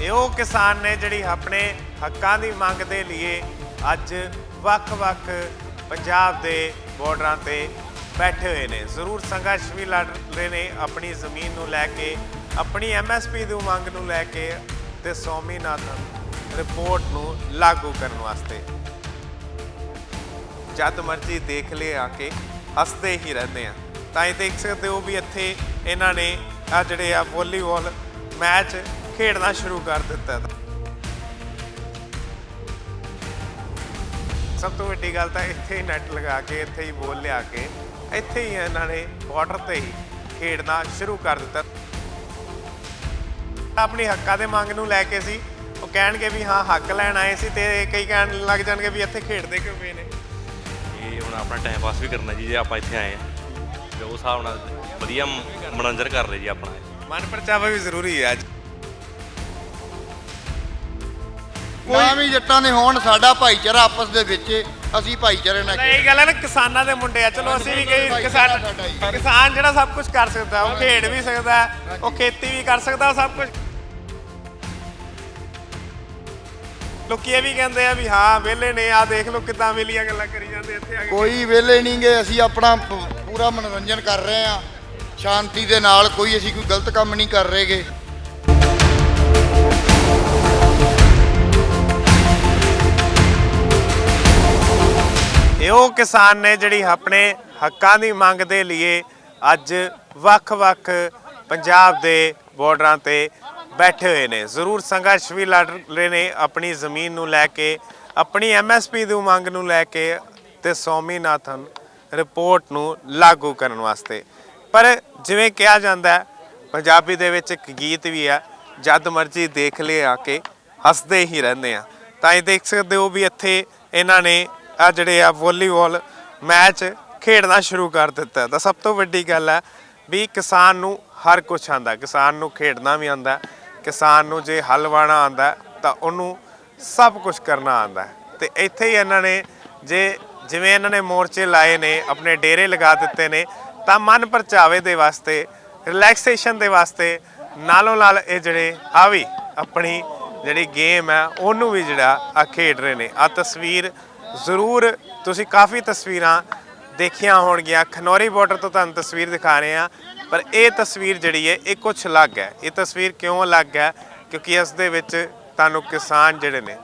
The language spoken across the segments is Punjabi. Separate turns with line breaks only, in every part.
ਇਹ ਉਹ ਕਿਸਾਨ ਨੇ ਜਿਹੜੀ ਆਪਣੇ ਹੱਕਾਂ ਦੀ ਮੰਗ ਦੇ ਲਈ ਅੱਜ ਵੱਖ-ਵੱਖ ਪੰਜਾਬ ਦੇ ਬਾਰਡਰਾਂ ਤੇ ਬੈਠੇ ਹੋਏ ਨੇ। ਜ਼ਰੂਰ ਸੰਘਰਸ਼ ਵੀ ਲੜ ਰਹੇ ਨੇ। ਆਪਣੀ ਜ਼ਮੀਨ ਨੂੰ ਲੈ ਕੇ, ਆਪਣੀ ਐਮਐਸਪੀ ਦੀ ਮੰਗ ਨੂੰ ਲੈ ਕੇ ਤੇ ਸੌਮੀਨਾਥਨ ਰਿਪੋਰਟ ਨੂੰ ਲਾਗੂ ਕਰਨ ਵਾਸਤੇ। ਜਦ ਮਰਜ਼ੀ ਦੇਖ ਲੈ ਆ ਕੇ ਹੱਸਦੇ ਹੀ ਰਹਿੰਦੇ ਆ। ਤਾਂ ਇਹ ਦੇਖ ਸਕਦੇ ਹੋ ਵੀ ਇੱਥੇ ਇਹਨਾਂ ਨੇ ਆ ਜਿਹੜੇ ਆ ਵਾਲੀਬਾਲ ਮੈਚ ਖੇਡਣਾ ਸ਼ੁਰੂ ਕਰ ਦਿੱਤਾ ਹੈ ਸਭ ਤੋਂ ਵੱਡੀ ਗੱਲ ਤਾਂ ਇੱਥੇ ਹੀ ਨੈਟ ਲਗਾ ਕੇ ਇੱਥੇ ਹੀ ਬੋਲ ਲਿਆ ਕੇ ਇੱਥੇ ਹੀ ਇਹਨਾਂ ਨੇ ਬਾਰਡਰ ਤੇ ਹੀ ਖੇਡਣਾ ਸ਼ੁਰੂ ਕਰ ਦਿੱਤਾ। ਆਪਣੀ ਹੱਕਾਂ ਦੇ ਮੰਗ ਨੂੰ ਲੈ ਕੇ ਸੀ। ਉਹ ਕਹਿਣਗੇ ਵੀ ਹਾਂ ਹੱਕ ਲੈਣ ਆਏ ਸੀ ਤੇ ਕਈ ਕਹਿਣ ਲੱਗ ਜਾਣਗੇ ਵੀ ਇੱਥੇ ਖੇਡਦੇ ਕਿਉਂ ਪਏ ਨੇ।
ਇਹ ਹੁਣ ਆਪਣਾ ਟਾਈਮ ਪਾਸ ਵੀ ਕਰਨਾ ਜੀ ਜੇ ਆਪਾਂ ਇੱਥੇ ਆਏ ਆ। ਤੇ ਉਸ ਹਿਸਾਬ ਨਾਲ ਵਧੀਆ ਮਨੋਰੰਜਨ ਕਰ ਰਹੇ ਜੀ ਆਪਣਾ।
ਮਨ ਪਰਚਾਵਾ ਵੀ ਜ਼ਰੂਰੀ ਹੈ ਅੱਜ।
ਨਾ ਵੀ ਜੱਟਾਂ ਦੇ ਹੋਣ ਸਾਡਾ ਭਾਈਚਾਰਾ ਆਪਸ ਦੇ ਵਿੱਚ ਅਸੀਂ ਭਾਈਚਾਰੇ ਨਾਲ
ਇਹ ਗੱਲ ਹੈ ਨਾ ਕਿਸਾਨਾਂ ਦੇ ਮੁੰਡੇ ਆ। ਚਲੋ ਅਸੀਂ ਵੀ ਕਈ ਕਿਸਾਨ ਕਿਸਾਨ ਜਿਹੜਾ ਸਭ ਕੁਝ ਕਰ ਸਕਦਾ ਉਹ ਖੇਡ ਵੀ ਸਕਦਾ ਉਹ ਖੇਤੀ ਵੀ ਕਰ ਸਕਦਾ ਸਭ ਕੁਝ ਲੋਕੀ ਇਹ ਵੀ ਕਹਿੰਦੇ ਆ ਵੀ ਹਾਂ ਵਿਹਲੇ ਨੇ ਆ ਦੇਖ ਲਓ ਕਿਦਾਂ ਵੇਲੀਆਂ ਗੱਲਾਂ ਕਰੀ ਜਾਂਦੇ ਇੱਥੇ ਆ ਕੇ।
ਕੋਈ ਵੇਲੇ ਨਹੀਂਗੇ ਅਸੀਂ ਆਪਣਾ ਪ- ਪੂਰਾ ਮਨੋਰੰਜਨ ਕਰ ਰਹੇ ਆ। ਸ਼ਾਂਤੀ ਦੇ ਨਾਲ ਕੋਈ ਅਸੀਂ ਕੋਈ ਗਲਤ ਕੰਮ ਨਹੀਂ ਕਰ ਰਹੇਗੇ
ਇਹ ਉਹ ਕਿਸਾਨ ਨੇ ਜਿਹੜੀ ਆਪਣੇ ਹੱਕਾਂ ਦੀ ਮੰਗ ਦੇ ਲਈ ਅੱਜ ਵੱਖ-ਵੱਖ ਪੰਜਾਬ ਦੇ ਬਾਰਡਰਾਂ ਤੇ ਬੈਠੇ ਹੋਏ ਨੇ। ਜ਼ਰੂਰ ਸੰਘਰਸ਼ ਵੀ ਲੜ ਰਹੇ ਨੇ, ਆਪਣੀ ਜ਼ਮੀਨ ਨੂੰ ਲੈ ਕੇ, ਆਪਣੀ ਐਮਐਸਪੀ ਦੀ ਮੰਗ ਨੂੰ ਲੈ ਕੇ ਤੇ ਸੌਮੀਨਾਥਨ ਰਿਪੋਰਟ ਨੂੰ ਲਾਗੂ ਕਰਨ ਵਾਸਤੇ। ਪਰ ਜਿਵੇਂ ਕਿਹਾ ਜਾਂਦਾ ਹੈ, ਪੰਜਾਬੀ ਦੇ ਵਿੱਚ ਇੱਕ ਗੀਤ ਵੀ ਹੈ, ਜਦ ਮਰਜ਼ੀ ਦੇਖ ਲੈ ਆ ਕੇ ਹੱਸਦੇ ਹੀ ਰਹਿੰਦੇ ਆ। ਤਾਂ ਇਹ ਦੇਖ ਸਕਦੇ ਹੋ ਵੀ ਇੱਥੇ ਇਹਨਾਂ ਨੇ ਆ ਜਿਹੜੇ ਆ ਵਾਲੀਬਾਲ ਮੈਚ ਖੇਡਣਾ ਸ਼ੁਰੂ ਕਰ ਦਿੱਤਾ ਤਾਂ ਸਭ ਤੋਂ ਵੱਡੀ ਗੱਲ ਹੈ ਵੀ ਕਿਸਾਨ ਨੂੰ ਹਰ ਕੁਝ ਆਂਦਾ ਕਿਸਾਨ ਨੂੰ ਖੇਡਣਾ ਵੀ ਆਂਦਾ ਕਿਸਾਨ ਨੂੰ ਜੇ ਹਲ ਵਾਣਾ ਆਂਦਾ ਤਾਂ ਉਹਨੂੰ ਸਭ ਕੁਝ ਕਰਨਾ ਆਂਦਾ ਤੇ ਇੱਥੇ ਹੀ ਇਹਨਾਂ ਨੇ ਜੇ ਜਿਵੇਂ ਇਹਨਾਂ ਨੇ ਮੋਰਚੇ ਲਾਏ ਨੇ, ਆਪਣੇ ਡੇਰੇ ਲਗਾ ਦਿੱਤੇ ਨੇ, ਤਾਂ ਮਨ ਪਰਚਾਵੇ ਦੇ ਵਾਸਤੇ ਰਿਲੈਕਸੇਸ਼ਨ ਦੇ ਵਾਸਤੇ ਨਾਲੋਂ ਨਾਲ ਇਹ ਜਿਹੜੇ ਆ ਵੀ ਆਪਣੀ ਜਿਹੜੀ ਗੇਮ ਹੈ, ਉਹਨੂੰ ਵੀ ਜਿਹੜਾ ਆ ਖੇਡ ਰਹੇ ਨੇ। ਆ ਤਸਵੀਰ ਜ਼ਰੂਰ ਤੁਸੀਂ ਕਾਫੀ ਤਸਵੀਰਾਂ ਦੇਖੀਆਂ ਹੋਣਗੀਆਂ। ਖਨੌਰੀ ਬਾਰਡਰ ਤੋਂ ਤੁਹਾਨੂੰ ਤਸਵੀਰ ਦਿਖਾ ਰਹੇ ਆ ਪਰ ਇਹ ਤਸਵੀਰ ਜਿਹੜੀ ਹੈ, ਇਹ ਕੁਝ ਅਲੱਗ ਹੈ। ਇਹ ਤਸਵੀਰ ਕਿਉਂ ਅਲੱਗ ਹੈ? ਕਿਉਂਕਿ ਇਸ ਦੇ ਵਿੱਚ ਤੁਹਾਨੂੰ ਕਿਸਾਨ ਜਿਹੜੇ ਨੇ,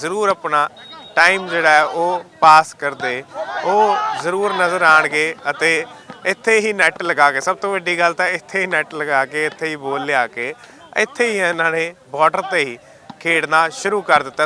ਜ਼ਰੂਰ ਆਪਣਾ ਟਾਈਮ ਜਿਹੜਾ ਹੈ, ਉਹ ਪਾਸ ਕਰਦੇ। ਉਹ ਜ਼ਰੂਰ ਨਜ਼ਰ ਆਣਗੇ ਅਤੇ ਇੱਥੇ ਹੀ ਨੈਟ ਲਗਾ ਕੇ, ਸਭ ਤੋਂ ਵੱਡੀ ਗੱਲ ਤਾਂ ਇੱਥੇ ਹੀ ਨੈਟ ਲਗਾ ਕੇ, ਇੱਥੇ ਹੀ ਬੋਲ ਲਿਆ ਕੇ, ਇੱਥੇ ਹੀ ਇਹਨਾਂ ਨੇ ਬਾਰਡਰ ਤੇ ਹੀ ਖੇਡਣਾ ਸ਼ੁਰੂ ਕਰ ਦਿੱਤਾ।